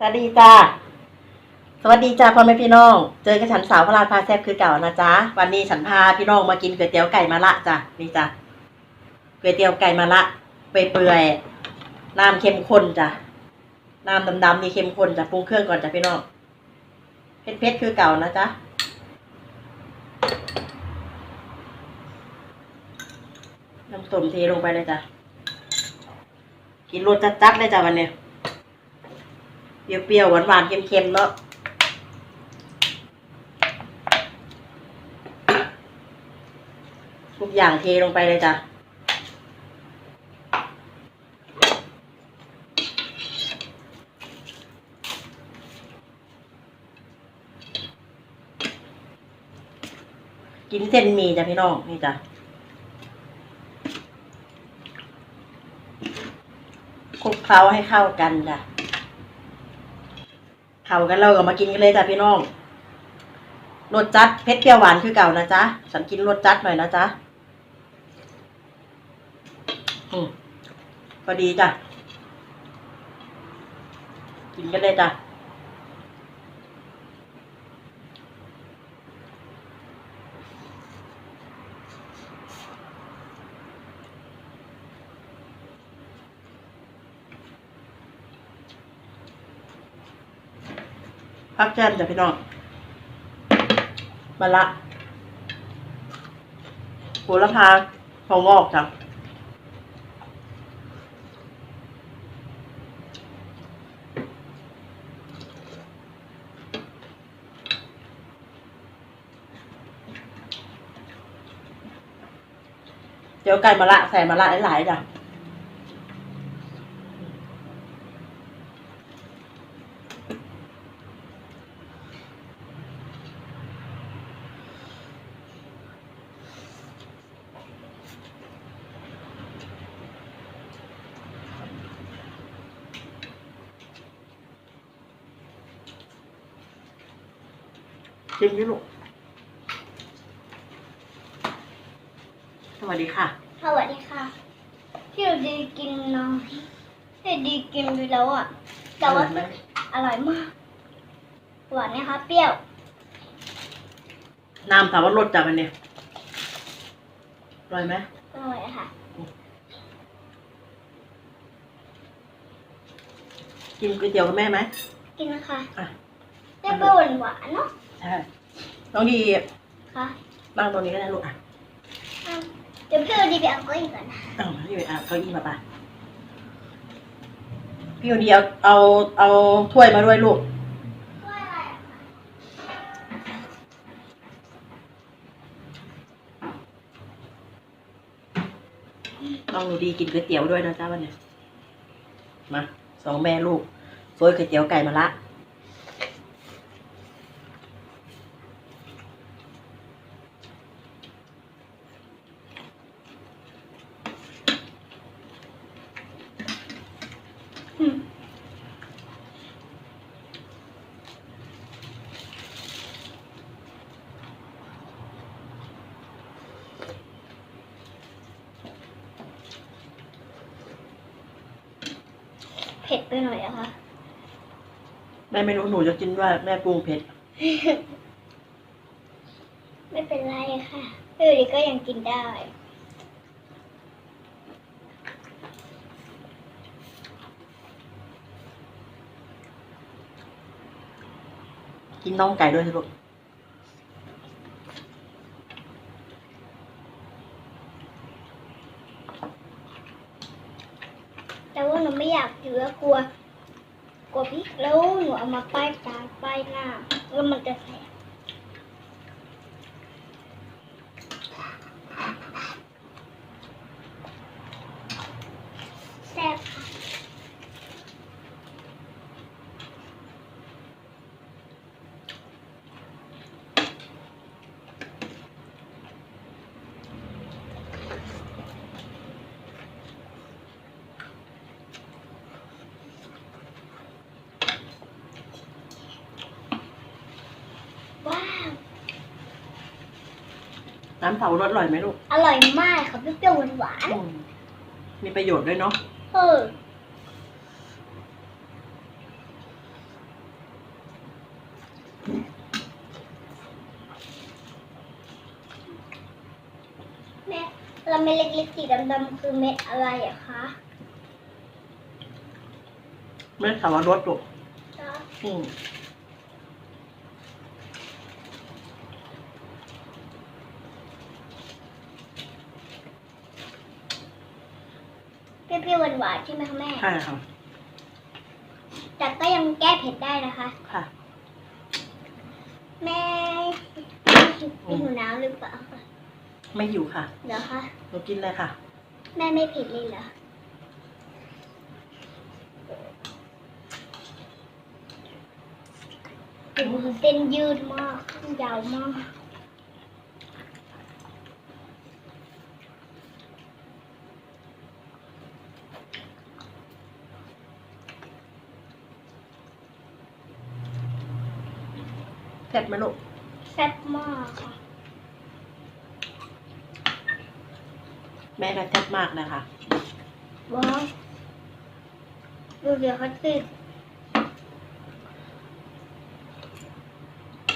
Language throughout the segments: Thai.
สวัสดีจ้าสวัสดีจ้าพ่อแม่พี่น้อง เจอกับฉันสาวพลาดพาแซบคือเก่านะจ๊ะวันนี้ฉันพาพี่น้องมากินก๋วยเตี๋ยวไก่มะละจ้ะนี่จ้ะก๋วยเตี๋ยวไก่มะละเปื่อยๆน้ำเข้มข้นจ้ะน้ำดำๆนี่เข้มข้นจ้ะปรุงเครื่องก่อนจ้ะพี่น้องเผ็ดๆคือเก่านะจ๊ะน้ำส้มเทลงไปเลยจ้ะกินรสจัดๆเลยจ้ะวันนี้ เปรี้ยวๆหวานๆเค็มๆเนาะทุกอย่างเทลงไปเลยจ้ะกินเส้นมีจ้ะพี่น้องนี่จ้ะคลุกเคล้าให้เข้ากันจ้ะ เข่ากันเราก็มากินกันเลยจ้ะพี่น้องรสจัดเผ็ดเปรี้ยวหวานคือเก่านะจ๊ะฉันกินรสจัดหน่อยนะจ๊ะอืมพอดีจ้ะกินกันเลยจ้ะ พักแก้มจ้ะพี่น้องมะละโหระพาหองอกจ้ะเดี๋ยวไก่มะละใส่มะละหลายๆจ้ะ ชิมดิลูก สวัสดีค่ะ สวัสดีค่ะ พี่ดูดีกินน้อยพี่ดีกินไปแล้วอะ แต่ว่าอร่อยไหม อร่อยมาก หวานนะคะ เปรี้ยว น้ำสาวรสจ้ะมันเนี่ยอร่อยไหมอร่อยค่ะ กินก๋วยเตี๋ยวกับแม่ไหมกินนะคะอะได้เปรี้ยวหวานหวานๆเนาะ ใช่น้องดีค่ะนั่งตรงนี้ก็ได้ลูกอะอะเดี๋ยวพี่ดูดีไปเอาเก็อีกก่อนนะเอาพี่ไปอะเก้าอี้มาป่ะพี่วันดีเอาเอาเอาถ้วยมาด้วยลูกต้องดูดีกินก๋วยเตี๋ยวด้วยนะจ้าวันเนี้ยมาสองแม่ลูกซวยก๋วยเตี๋ยวไก่มาละ อืมเผ็ดไปหน่อยอะคะ แม่ไม่รู้หนูจะกินว่าแม่ปรุงเผ็ด ไม่เป็นไรค่ะพี่ดูดีก็ยังกินได้ กินน่องไก่ด้วยสิลูกแต่ว่าหนูไม่อยากถือกลัวกลัว พริกแล้วหนูเอามาป้ายตาป้ายหน้าแล้วมันจะแสบ น้ำเสารสอร่อยไหมลูกอร่อยมากค่ะเปรี้ยวๆหวานอืมีประโยชน์ด้วยเนาะเออแม่ล้เม็ดเล็กๆสีดำๆคือเม็ดอะไรอะคะเม็ดเสาวรดลูก อืม เปรี้ยวๆหวานๆใช่ไหมคะแม่ใช่ค่ะแต่ก็ยังแก้เผ็ดได้นะคะ ค่ะ แม่มีหูน้ำหรือเปล่าคะไม่อยู่ค่ะเหรอคะหนูกินเลยค่ะ แม่ไม่เผ็ดเลยเหรอโอ้โหเส้นยืดมากยาวมาก เผ็ดไหมลูกแซ่บมากค่ะ แม่ก็แซ่บมากนะคะว้าวดูเดี๋ยวเขาติด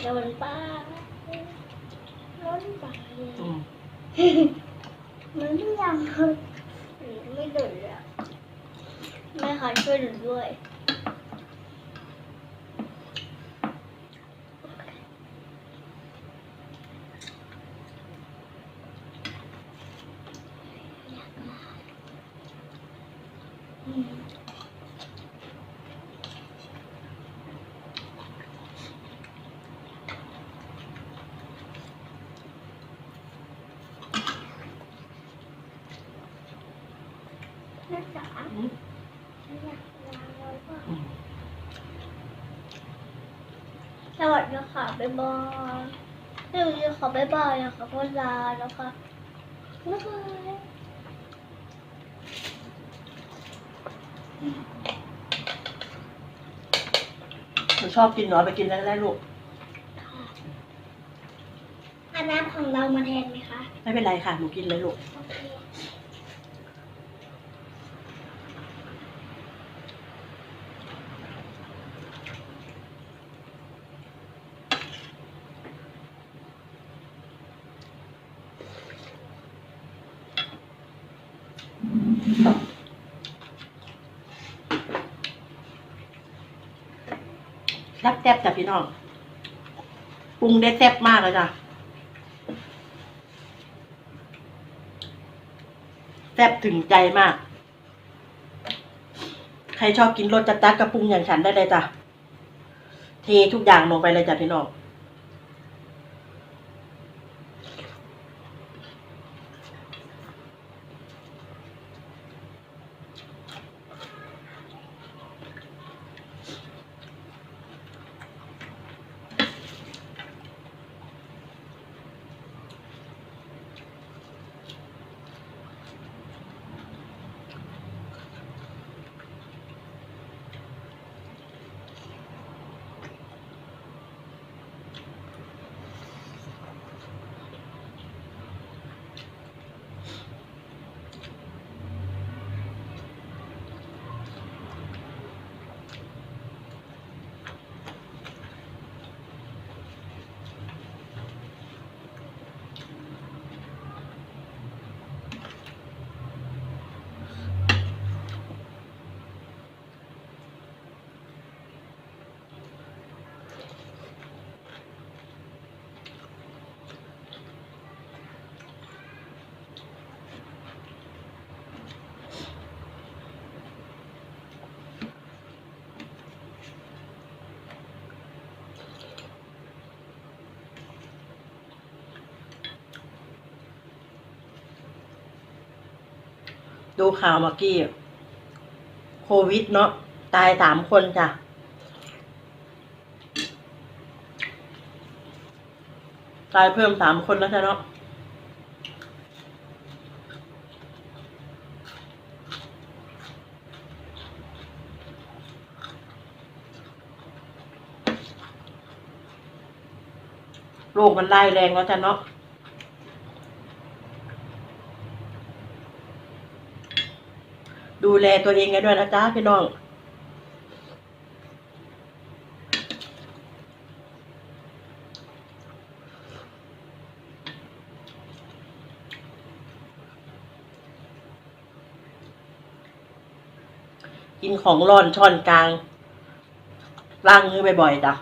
โดนป้าโดนไปอืมมันไม่ยังไม่โดนแล้วแม่ขอช่วยหนูด้วย อืมแม่จ๋า อืม ฉันอยากลาแล้วว่า อืม สวัสดีค่ะบ๊ายบายสวัสดีค่ะบ๊ายบายนะคะพ่อลาแล้วค่ะบ๊ายบายหนูชอบกินเนาะไปกินแล้วได้ลูกค่ะเอาน้ำของเรามาแทนไหมคะ ไม่เป็นไรค่ะ หนูกินเลยลูก โอเค แซ่บแซ่บจ้ะพี่น้องปรุงได้แซ่บมากเลยจ้ะแซ่บถึงใจมาก ใครชอบกินรสจัดจัดกระปรุงอย่างฉันได้เลยจ้ะเททุกอย่างลงไปเลยจ้ะพี่น้อง ดูข่าวเมื่อกี้โควิดเนาะตายสามคนจ้ะ ตายเพิ่มสามคนแล้วจ้ะเนาะโรคมันไล่แรงแล้วจ้ะเนาะ ดูแลตัวเองกันด้วยนะจ๊ะพี่น้องกินของร้อนช้อนกลางล้างมือบ่อยๆจ้ะ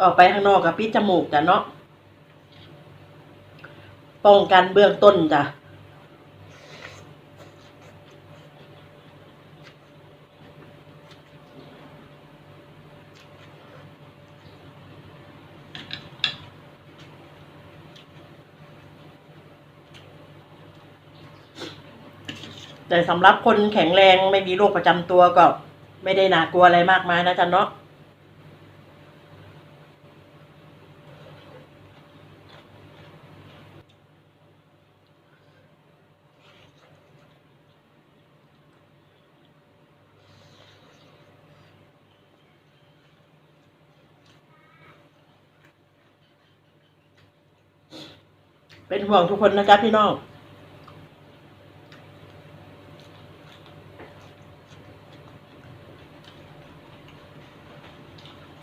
ออกไปข้างนอกกับปิดจมูกจ้ะเนาะป้องกันเบื้องต้นจ้ะ แต่สำหรับคนแข็งแรงไม่มีโรคประจำตัวก็ไม่ได้น่ากลัวอะไรมากมายนะจ๊ะเนาะเป็นห่วงทุกคนนะจ๊ะพี่น้อง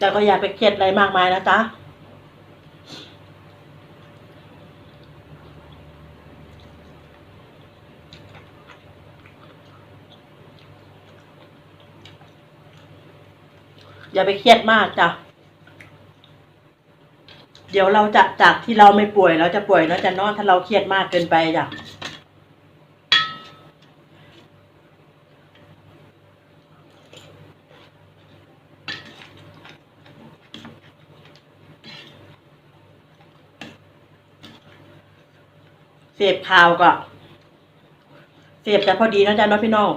แต่ก็อย่าไปเครียดอะไรมากมายนะจ๊ะอย่าไปเครียดมากจ้ะ เดี๋ยวเราจะจากที่เราไม่ป่วยเราจะป่วยแล้วจะนอนถ้าเราเครียดมากเกินไปจ้ะ เสพข่าวก็เสพแต่พอดีนะจ๊ะน้องพี่น้อง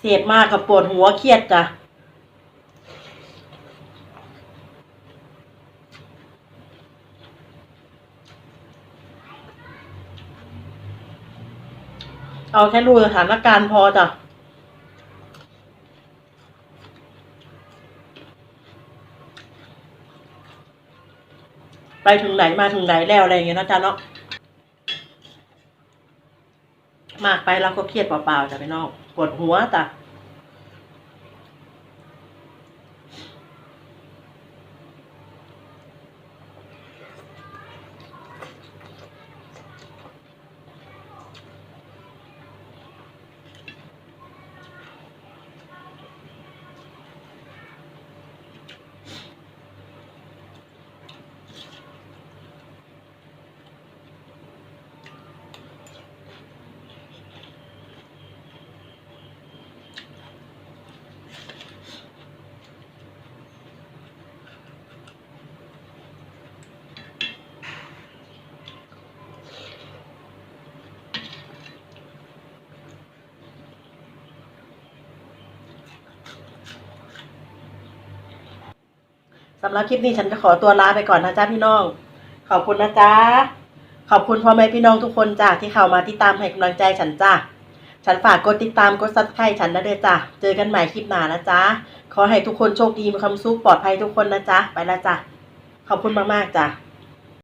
เสพมากกับปวดหัวเครียดจ้ะเอาแค่รู้สถานการณ์พอจ้ะ ไปถึงไหนมาถึงไหนแล้วอะไรอย่างเงี้ยนะจ๊ะเนาะมากไปเราก็เครียดเปล่าๆจ้ะพี่น้องปวดหัวจ้ะ สำหรับคลิปนี้ฉันก็ขอตัวลาไปก่อนนะจ๊ะพี่น้อง ขอบคุณนะจ๊ะขอบคุณพ่อแม่พี่น้องทุกคนจ้ะที่เข้ามาติดตามให้กำลังใจฉันจ้ะฉันฝากกดติดตามกดซับสไครต์ฉันนะเด้อจ้ะเจอกันใหม่คลิปหน้านะจ๊ะขอให้ทุกคนโชคดีมีความสุขปลอดภัยทุกคนนะจ๊ะไปละจ้ะขอบคุณมากๆจ้ะ